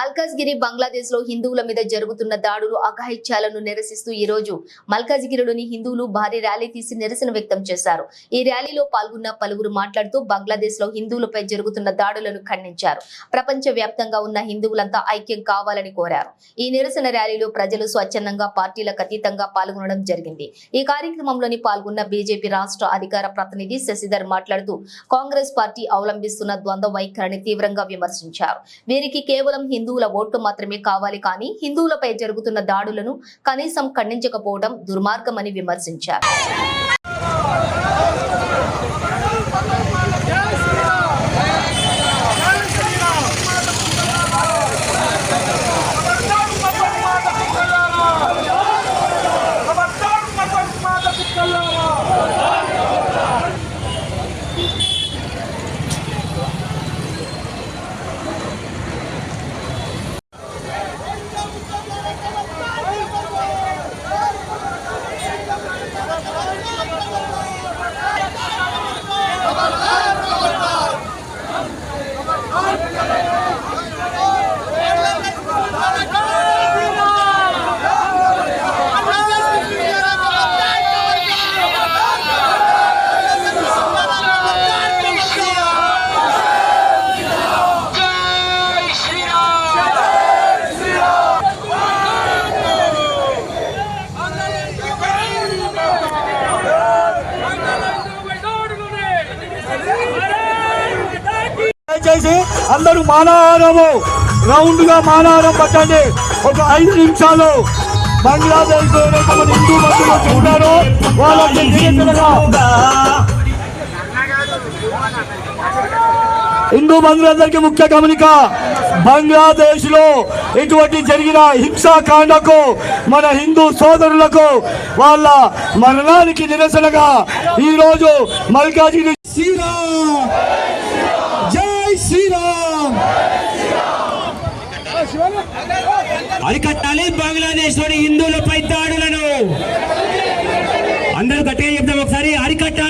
మల్కాజ్గిరి బంగ్లాదేశ్లో హిందువుల మీద జరుగుతున్న దాడులు అఘాయిత్యాలను నిరసిస్తూ ఈ రోజు మల్కాజ్గిరిలోని హిందువులు భారీ ర్యాలీ తీసి నిరసన వ్యక్తం చేశారు. ఈ ర్యాలీలో పాల్గొన్న పలువురు మాట్లాడుతూ బంగ్లాదేశ్లో హిందువులపై జరుగుతున్న దాడులను ఖండించారు. ప్రపంచ వ్యాప్తంగా ఉన్న హిందువులంతా ఐక్యం కావాలని కోరారు. ఈ నిరసన ర్యాలీలో ప్రజలు స్వచ్ఛందంగా పార్టీలకు అతీతంగా పాల్గొనడం జరిగింది. ఈ కార్యక్రమంలోని పాల్గొన్న బీజేపీ రాష్ట్ర అధికార ప్రతినిధి శశిధర్ మాట్లాడుతూ కాంగ్రెస్ పార్టీ అవలంబిస్తున్న ద్వంద్వ వైఖరిని తీవ్రంగా విమర్శించారు. వీరికి కేవలం హిందువుల ఓట్లు మాత్రమే కావాలి కానీ హిందువులపై జరుగుతున్న దాడులను కనీసం ఖండించకపోవడం దుర్మార్గమని విమర్శించారు. 아! దయచేసి అందరూ మానహారము. రౌండ్గా మానహారం పట్టండి. ఒక ఐదు నిమిషాలు బంగ్లాదేశ్ హిందూ బంధువులు చూడారు వాళ్ళకి హిందూ బంధువులందరికీ ముఖ్య గమనిక బంగ్లాదేశ్లో ఇటువంటి జరిగిన హింసాకాండకు మన హిందూ సోదరులకు వాళ్ళ మరణానికి నిరసనగా ఈ రోజు మల్కాజిగిరి శ్రీరామ్ జై శ్రీరామ్ అరికట్టాలి బంగ్లాదేశ్లోని హిందువులపై దాడులను. అందరూ గట్టిగా చెప్తాం ఒకసారి అరికట్టాలి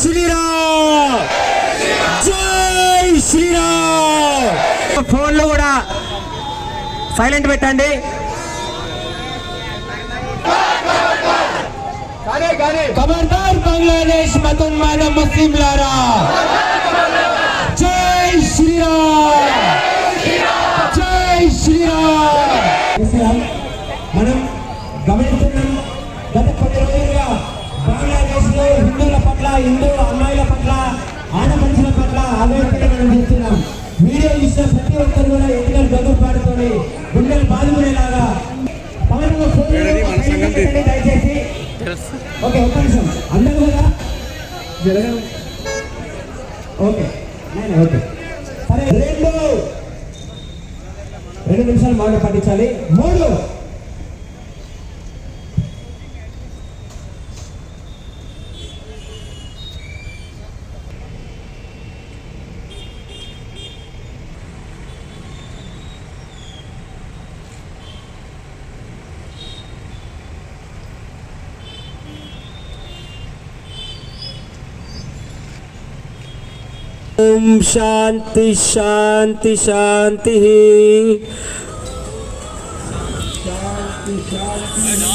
శ్రీరామ్! జై శ్రీరామ్! ఫోన్లు కూడా సైలెంట్ పెట్టండి. ఖబర్దార్ బంగ్లాదేశ్ మతోన్మాద ముస్లింలారా? జై శ్రీరామ్! జై శ్రీరామ్! మనం గమనిస్తున్నాం గత కొన్ని రోజులుగా బంగ్లాదేశ్లో హిందువుల పట్ల హిందూ అమ్మాయిల పట్ల ఆడ మనుషుల పట్ల ఆవేదన మనం చూస్తున్నాం. వీడియో చూసిన ప్రతి ఒక్కరు కూడా ఎన్నికలు గదువు పాడుకొని గుండెలు బాదుకునేలాగా పవన్ దయచేసి. ఓకే ఒక్క నిమిషం. అందరూ కదా జరగదు. ఓకే. ఓకే. సరే రెండు. రెండు నిమిషాలు మాట పాటించాలి మూడు. ओम शांति शांति शांति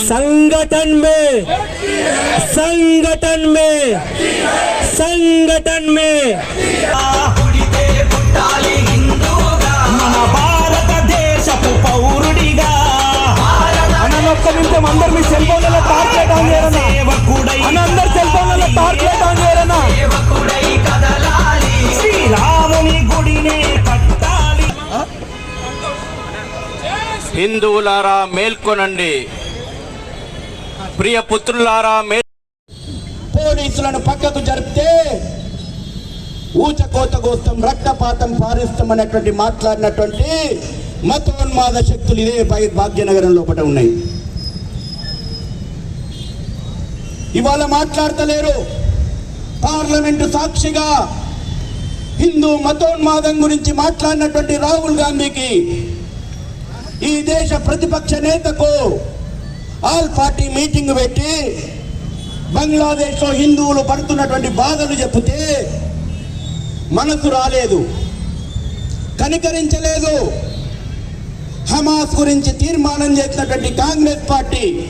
संगठन में संगठन में संगठन में। హిందువులారా మేల్కొనండి. ప్రియ పుత్రులారా మేల్ పోలీసులను పక్కకు జరిపితే ఊచకోత కోసం రక్తపాతం పారిస్తాం అనేటువంటి మాట్లాడినటువంటి మతోన్మాద శక్తులు ఇదే భాగ్యనగరం లోపల ఉన్నాయి. ఇవాళ మాట్లాడతలేరు. పార్లమెంటు సాక్షిగా హిందూ మతోన్మాదం గురించి మాట్లాడినటువంటి రాహుల్ గాంధీకి ఈ దేశ ప్రతిపక్ష నేతకు ఆల్ పార్టీ మీటింగ్ పెట్టి బంగ్లాదేశ్లో హిందువులు పడుతున్నటువంటి బాధలు చెప్తే మనసు రాలేదు కనికరించలేదు. హమాస్ గురించి తీర్మానం చేసినటువంటి కాంగ్రెస్ పార్టీ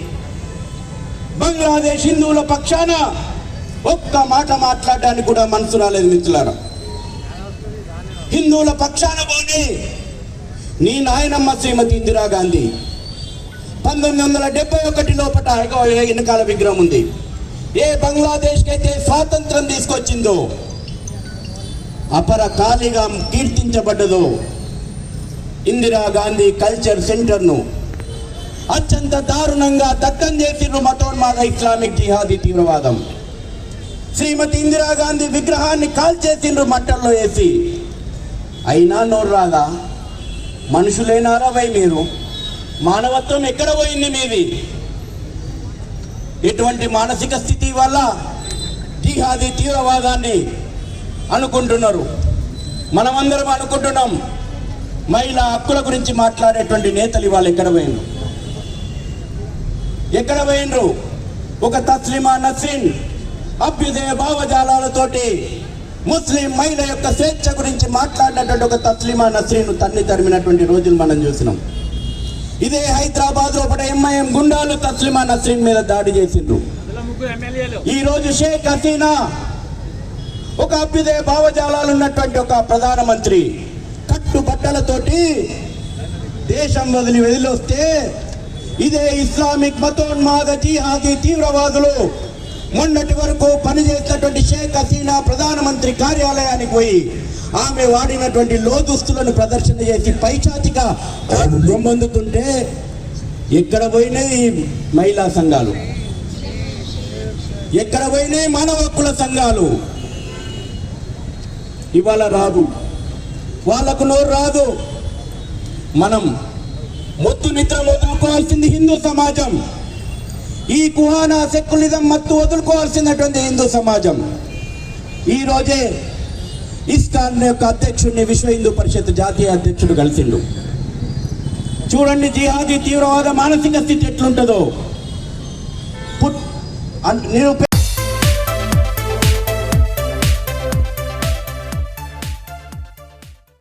బంగ్లాదేశ్ హిందువుల పక్షాన ఒక్క మాట మాట్లాడడానికి కూడా మనసు రాలేదు మిత్రులారా. హిందువుల పక్షాన పోనీ నీ నాయనమ్మ శ్రీమతి ఇందిరాగాంధీ పంతొమ్మిది వందల డెబ్బై ఒకటి లోపల ఎన్నికల వెనకాల విగ్రహం ఉంది. ఏ బంగ్లాదేశ్కి అయితే స్వాతంత్రం తీసుకొచ్చిందో అపర ఖాళీగా కీర్తించబడ్డదో ఇందిరాగాంధీ కల్చర్ సెంటర్ను అత్యంత దారుణంగా దక్కం చేసిండ్రు మతోన్మాద ఇస్లామిక్ జిహాదీ తీవ్రవాదం. శ్రీమతి ఇందిరాగాంధీ విగ్రహాన్ని కాల్చేసిండ్రు మట్టల్లో వేసి. అయినా నోరు రాదా మనుషులేనారా వై మీరు. మానవత్వం ఎక్కడ పోయింది మీది? ఎటువంటి మానసిక స్థితి వల్ల జిహాదీ తీవ్రవాదాన్ని అనుకుంటున్నారు? మనమందరం అనుకుంటున్నాం. మహిళా హక్కుల గురించి మాట్లాడేటువంటి నేతలు ఇవాళ ఎక్కడ పోయినరు ఎక్కడ పోయినరు ఒక తస్లిమా నసీన్ అభ్యుదయ భావజాలాలతోటి ముస్లిం మహిళ యొక్క స్వేచ్ఛ గురించి మాట్లాడినటువంటి ఒక తస్లిమా నస్రీను తన్ని తరిమినటువంటి రోజులు మనం చూసినాం. ఇదే హైదరాబాద్ లోపల ఎంఐఎం గుండాలు తస్లిమా నస్రీన్ మీద దాడి చేసిండ్రు. ఈ రోజు షేక్ హసీనా ఒక అభ్యుదయ భావజాలాలు ఉన్నటువంటి ఒక ప్రధానమంత్రి కట్టుబట్టలతోటి దేశం వదిలి వదిలొస్తే ఇదే ఇస్లామిక్ మతోన్మాద జీహాదీ తీవ్రవాదులు మొన్నటి వరకు పనిచేసినటువంటి షేక్ హసీనా ప్రధానమంత్రి కార్యాలయానికి పోయి ఆమె వాడినటువంటి లోదుస్తులను ప్రదర్శన చేసి పైచాతిక రొమ్మందుతుంటే ఎక్కడ పోయినవి మహిళా సంఘాలు? ఎక్కడ పోయినాయి మానవ హక్కుల సంఘాలు? ఇవాళ రాదు. వాళ్ళకు నోరు రాదు. మనం మొత్తు నిద్ర వదులుకోవాల్సింది హిందూ సమాజం. ఈ కుహానా సెక్యులిజం మత్తు వదులుకోవాల్సినటువంటి హిందూ సమాజం. ఈ రోజే ఇస్కాన్ యొక్క అధ్యక్షుడిని విశ్వ హిందూ పరిషత్ జాతీయ అధ్యక్షుడు కలిసిండు. చూడండి జిహాదీ తీవ్రవాద మానసిక స్థితి ఎట్లుంటుందో. పుట్